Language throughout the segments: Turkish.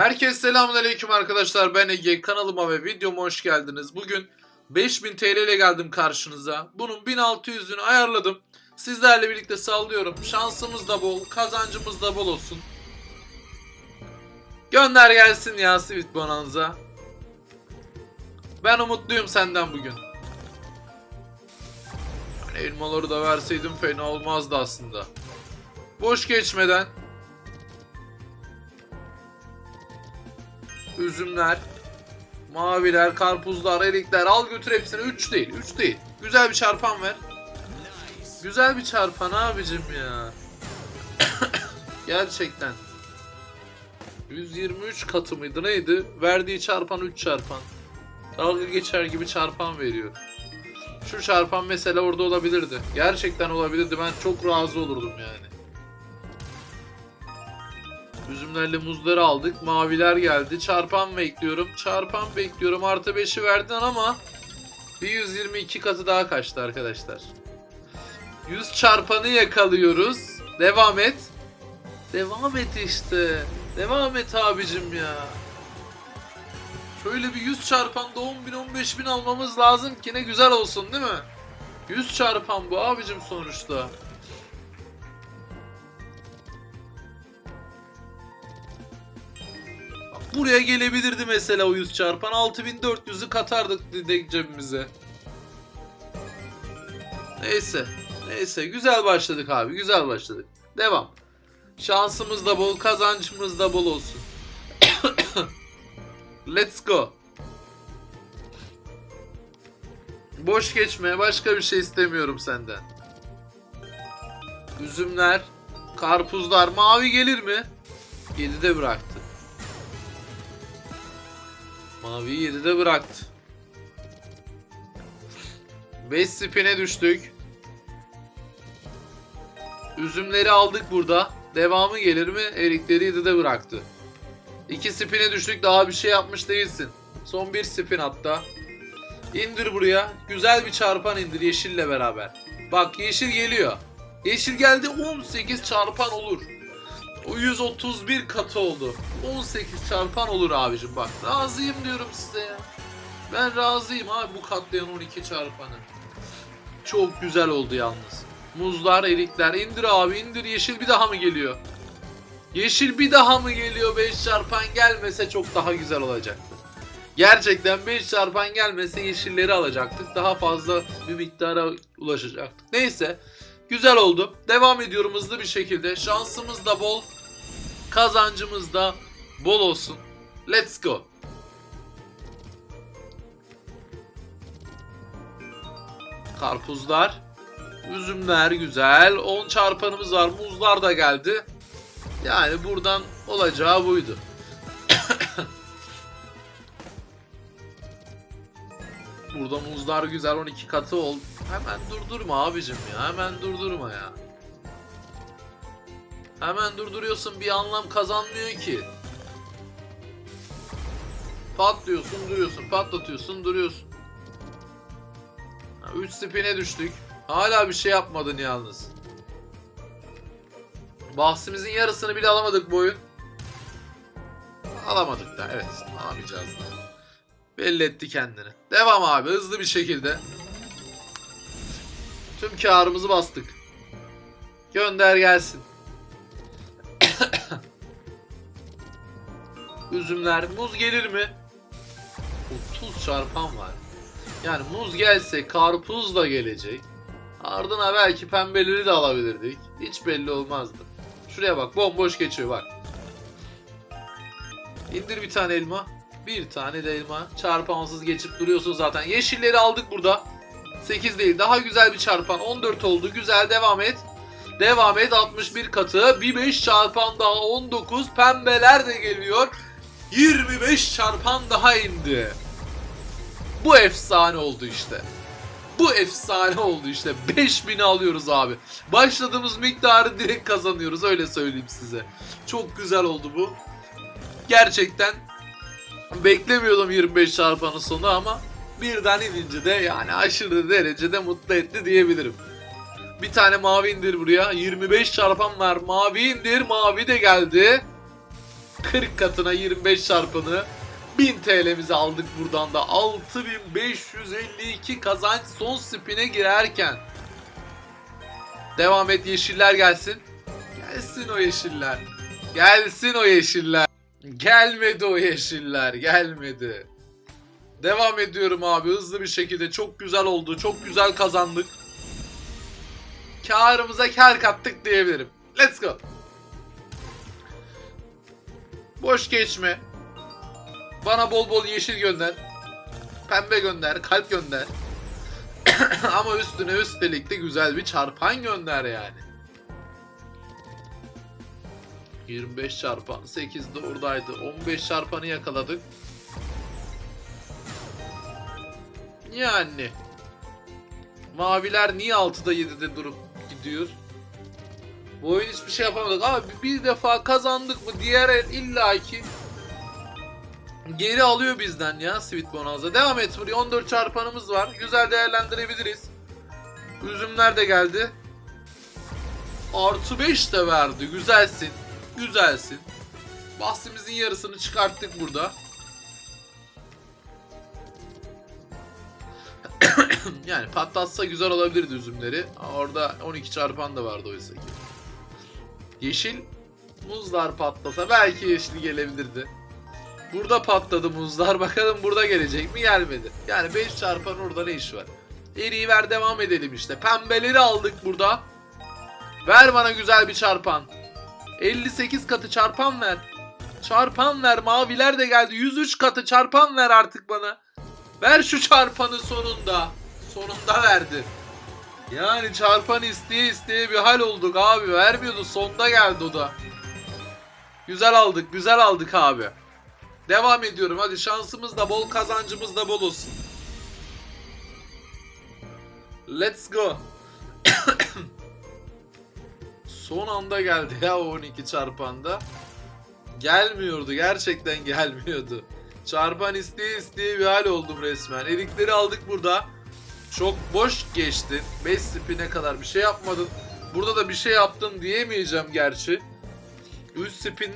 Herkese selamünaleyküm arkadaşlar. Ben Ege. Kanalıma ve videoma hoş geldiniz. Bugün 5000 TL ile geldim karşınıza. Bunun 1600'ünü ayarladım. Sizlerle birlikte sallıyorum. Şansımız da bol, kazancımız da bol olsun. Gönder gelsin ya Sweet Bonanza. Ben umutluyum senden bugün. Hani elmaları da verseydim fena olmazdı aslında. Boş geçmeden üzümler, maviler, karpuzlar, erikler al götür hepsini. 3 değil, 3 değil. Güzel bir çarpan ver. Güzel bir çarpan abicim ya. Gerçekten. 123 katı mıydı neydi? Verdiği çarpan 3 çarpan. Dalga geçer gibi çarpan veriyor. Şu çarpan mesela orada olabilirdi. Gerçekten olabilirdi. Ben çok razı olurdum yani. Üzümlerle muzları aldık. Maviler geldi. Çarpan bekliyorum. Çarpan bekliyorum. Artı 5'i verdin ama bir 122 katı daha kaçtı arkadaşlar. 100 çarpanı yakalıyoruz. Devam et. Devam et işte. Devam et abicim ya. Şöyle bir 100 çarpanda 10 bin 15 bin almamız lazım ki ne güzel olsun değil mi? 100 çarpan bu abicim sonuçta. Buraya gelebilirdi mesela o 100 çarpan 6400'ü katardık dedik cebimize. Neyse. Neyse güzel başladık abi güzel başladık. Devam. Şansımız da bol kazancımız da bol olsun. Let's go. Boş geçme. Başka bir şey istemiyorum senden. Üzümler, karpuzlar mavi gelir mi? 7'de bıraktı. Maviyi 7'de bıraktı. 5 spine düştük. Üzümleri aldık burada. Devamı gelir mi? Erikleri 7'de bıraktı. 2 spine düştük daha bir şey yapmış değilsin. Son bir spin hatta. İndir buraya. Güzel bir çarpan indir yeşille beraber. Bak yeşil geliyor. Yeşil geldi 18 çarpan olur. O 131 katı oldu. 18 çarpan olur abicim bak. Razıyım diyorum size ya. Ben razıyım abi bu katlayan 12 çarpanı. Çok güzel oldu yalnız. Muzlar, erikler indir abi indir yeşil bir daha mı geliyor? Yeşil bir daha mı geliyor 5 çarpan gelmese çok daha güzel olacaktı. Gerçekten 5 çarpan gelmese yeşilleri alacaktık. Daha fazla bir miktara ulaşacaktık. Neyse güzel oldu. Devam ediyorum hızlı bir şekilde. Şansımız da bol. Kazancımız da bol olsun. Let's go. Karpuzlar. Üzümler güzel. 10 çarpanımız var. Muzlar da geldi. Yani buradan olacağı buydu. Burada muzlar güzel 12 katı ol. Hemen durdurma abicim ya. Hemen durdurma ya. Hemen durduruyorsun bir anlam kazanmıyor ki. Patlıyorsun duruyorsun. Patlatıyorsun duruyorsun. 3 spine düştük. Hala bir şey yapmadın yalnız. Bahsimizin yarısını bile alamadık bu oyun. Alamadık da evet alamayacağız da. Belli etti kendini. Devam abi hızlı bir şekilde. Tüm karımızı bastık. Gönder gelsin. Üzümler muz gelir mi? 30 çarpan var. Yani muz gelse karpuz da gelecek. Ardına belki pembeleri de alabilirdik. Hiç belli olmazdı. Şuraya bak bomboş geçiyor bak. İndir bir tane elma. Bir tane de elma. Çarpansız geçip duruyorsun zaten. Yeşilleri aldık burada. 8 değil. Daha güzel bir çarpan. 14 oldu. Güzel devam et. Devam et 61 katı. Bir 5 çarpan daha 19. Pembeler de geliyor. 25 çarpan daha indi. Bu efsane oldu işte. Bu efsane oldu işte. 5000'i alıyoruz abi. Başladığımız miktarı direkt kazanıyoruz öyle söyleyeyim size. Çok güzel oldu bu. Gerçekten beklemiyordum 25 çarpanın sonu ama birden inince de yani aşırı derecede mutlu etti diyebilirim. Bir tane mavi indir buraya. 25 çarpan var. Mavi indir. Mavi de geldi. 40 katına 25 çarpanı 1000 TL'mizi aldık buradan da 6552 kazanç son spine girerken. Devam et yeşiller gelsin. Gelsin o yeşiller. Gelsin o yeşiller. Gelmedi o yeşiller. Gelmedi. Devam ediyorum abi hızlı bir şekilde. Çok güzel oldu. Çok güzel kazandık. Karımıza kar kattık diyebilirim. Let's go. Boş geçme. Bana bol bol yeşil gönder. Pembe gönder. Kalp gönder. Ama üstüne üstelik de güzel bir çarpan gönder yani. 25 çarpan 8 de oradaydı. 15 çarpanı yakaladık. Yani. Maviler niye 6'da 7'de durup gidiyor? Bu oyun hiçbir şey yapamadık. Abi bir defa kazandık mı diğer el illaki geri alıyor bizden ya Sweet Bonanza. Devam et buraya 14 çarpanımız var. Güzel değerlendirebiliriz. Üzümler de geldi. Artı 5 de verdi. Güzelsin. Güzelsin. Bahsimizin yarısını çıkarttık burada. yani patlatsa güzel olabilirdi üzümleri. Orada 12 çarpan da vardı oysa ki. Yeşil muzlar patlasa belki yeşil gelebilirdi. Burada patladı muzlar. Bakalım burada gelecek mi? Gelmedi. Yani 5 çarpan orada ne iş var? Eriği ver devam edelim işte. Pembeleri aldık burada. Ver bana güzel bir çarpan. 58 katı çarpan ver. Çarpan ver. Maviler de geldi. 103 katı çarpan ver artık bana. Ver şu çarpanı sonunda. Sonunda verdi. Yani çarpan isteye isteye bir hal olduk abi. Vermiyordu. Sonda geldi o da. Güzel aldık. Güzel aldık abi. Devam ediyorum. Hadi şansımız da bol, kazancımız da bol olsun. Let's go. Son anda geldi ya o 12 çarpanda. Gelmiyordu. Gerçekten gelmiyordu. Çarpan isteye isteye bir hal oldum resmen. Erikleri aldık burada. Çok boş geçtin. 5 spine kadar bir şey yapmadın. Burada da bir şey yaptın diyemeyeceğim gerçi. 3 spin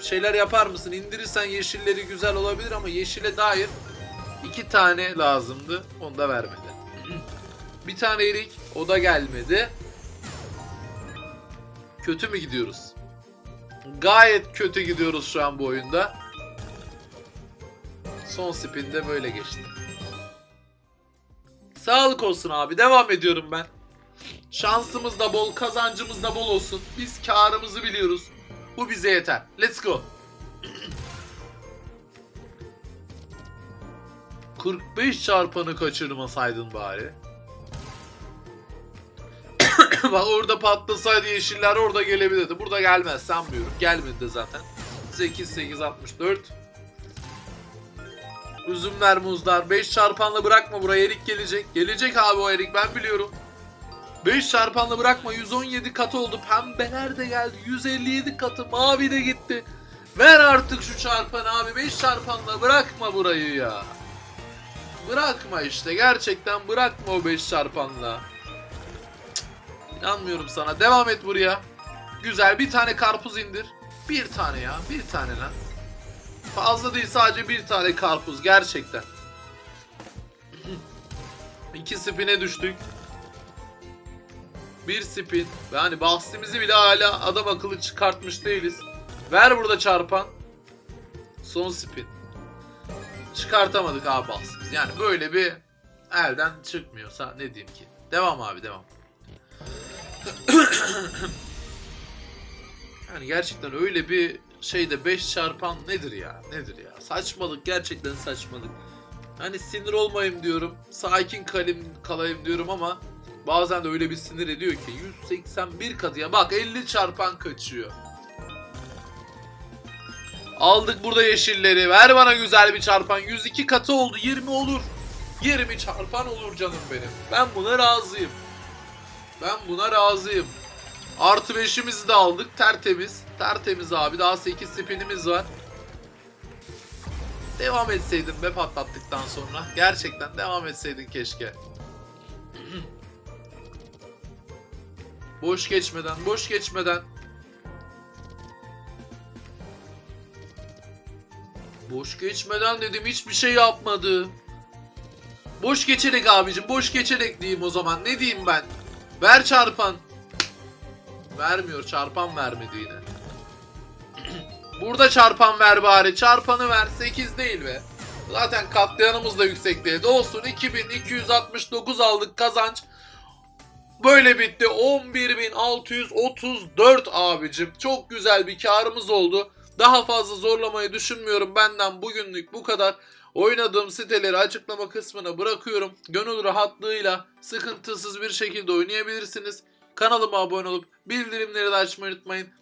şeyler yapar mısın? İndirirsen yeşilleri güzel olabilir ama yeşile dair iki tane lazımdı. Onu da vermedi. bir tane erik. O da gelmedi. Kötü mü gidiyoruz? Gayet kötü gidiyoruz şu an bu oyunda. Son spinde böyle geçti. Sağlık olsun abi. Devam ediyorum ben. Şansımız da bol, kazancımız da bol olsun. Biz karımızı biliyoruz. Bu bize yeter. Let's go. 45 çarpanı kaçırmasaydın bari. Bak orada patlasaydı yeşiller orada gelebilirdi. Burada gelmez sanmıyorum. Gelmedi de zaten. 8 8 64. Üzümler muzlar. 5 çarpanla bırakma buraya erik gelecek. Gelecek abi o erik ben biliyorum. 5 çarpanla bırakma 117 katı oldu. Pembeler de geldi. 157 katı. Mavi de gitti. Ver artık şu çarpanı abi. 5 çarpanla bırakma burayı ya. Bırakma işte. Gerçekten bırakma o 5 çarpanla. Cık, İnanmıyorum sana. Devam et buraya. Güzel bir tane karpuz indir. Bir tane ya. Bir tane lan. Fazla değil sadece bir tane karpuz. Gerçekten. İki spine düştük. Bir spin. Yani bahsimizi bile hala adam akıllı çıkartmış değiliz. Ver burada çarpan. Son spin. Çıkartamadık abi bahsimiz. Yani böyle bir elden çıkmıyorsa ne diyeyim ki. Devam abi devam. yani gerçekten öyle bir şeyde 5 çarpan nedir ya? Nedir ya? Saçmalık gerçekten saçmalık. Hani sinir olmayayım diyorum. Sakin kalayım, kalayım diyorum ama bazen de öyle bir sinir ediyor ki 181 katıya bak 50 çarpan kaçıyor. Aldık burada yeşilleri. Ver bana güzel bir çarpan. 102 katı oldu. 20 olur. 20 çarpan olur canım benim. Ben buna razıyım. Ben buna razıyım. Artı 5'imizi de aldık. Tertemiz. Tertemiz abi. Daha 8 spinimiz var. Devam etseydin be patlattıktan sonra. Gerçekten devam etseydin keşke. boş geçmeden, boş geçmeden. Boş geçmeden dedim hiçbir şey yapmadı. Boş geçerek abicim boş geçerek diyeyim o zaman ne diyeyim ben. Ver çarpan. Vermiyor çarpan vermedi yine. Burada çarpan ver bari çarpanı ver 8 değil be. Zaten katlayanımız da yüksek değil. Olsun 2269 aldık kazanç. Böyle bitti 11634 abicim. Çok güzel bir karımız oldu. Daha fazla zorlamayı düşünmüyorum. Benden bugünlük bu kadar. Oynadığım siteleri açıklama kısmına bırakıyorum. Gönül rahatlığıyla sıkıntısız bir şekilde oynayabilirsiniz. Kanalıma abone olup bildirimleri de açmayı unutmayın.